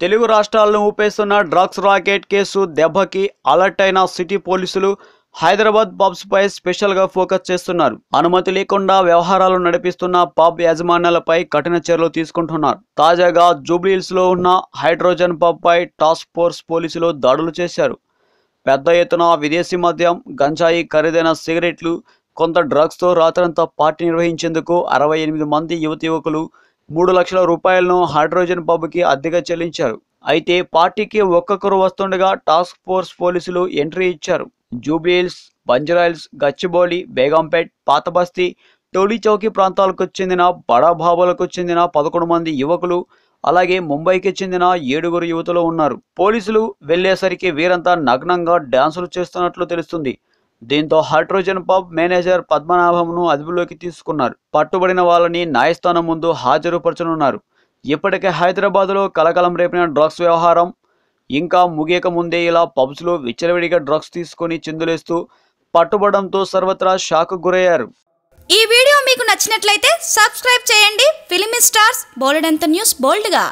తెలుగు రాష్ట్రాలను ఊపేస్తున్న drugs racket case దెబ్బకి అలర్ట్ అయిన సిటీ పోలీసులు హైదరాబాద్ పబ్స్పై స్పెషల్గా ఫోకస్ చేస్తున్నారు. అనుమతి లేకుండా వ్యవహారాలు నడిపిస్తున్న పబ్ యాజమాన్యాలపై కఠిన చర్యలు తీసుకుంటున్నారు. తాజాగా జూబ్లీహిల్స్లో ఉన్న హైడ్రోజన్ పబ్పై టాస్క్ ఫోర్స్ పోలీసులు దాడులు చేశారు. పెద్ద ఎత్తున విదేశీ మద్యం గంజాయి ఖరీదైన సిగరెట్లు కొంత డ్రగ్స్తో రాత్రంతా పార్టీ నిర్వహించేందుకు అరవై ఎనిమిది మంది యువతి యువకులు మూడు లక్షల రూపాయలను హైడ్రోజన్ పబ్కి అద్దెగా చెల్లించారు. అయితే పార్టీకి ఒక్కొక్కరు వస్తుండగా టాస్క్ ఫోర్స్ పోలీసులు ఎంట్రీ ఇచ్చారు. జూబ్లీహిల్స్ బంజరాయిల్స్ గచ్చిబౌలి బేగంపేట్ పాతబస్తీ టోలీ ప్రాంతాలకు చెందిన బడాబాబులకు చెందిన పదకొండు మంది యువకులు అలాగే ముంబైకి చెందిన ఏడుగురు యువతులు ఉన్నారు. పోలీసులు వెళ్ళేసరికి వీరంతా నగ్నంగా డాన్సులు చేస్తున్నట్లు తెలుస్తుంది. దీంతో హైడ్రోజన్ పబ్ మేనేజర్ పద్మనాభంను అదుపులోకి తీసుకున్నారు. పట్టుబడిన వాళ్ళని న్యాయస్థానం ముందు హాజరుపరచనున్నారు. ఇప్పటికే హైదరాబాద్లో కలకలం రేపిన డ్రగ్స్ వ్యవహారం ఇంకా ముగియక ముందే ఇలా పబ్స్లో విచ్చలవిడిగా డ్రగ్స్ తీసుకొని చిందులేస్తూ పట్టుబడంతో సర్వత్రా షాక్ గురయ్యారు. ఈ వీడియో మీకు నచ్చినట్లయితే సబ్స్క్రైబ్ చేయండి. ఫిలిమి స్టార్స్ బోల్డ్ అంత న్యూస్ బోల్డ్గా.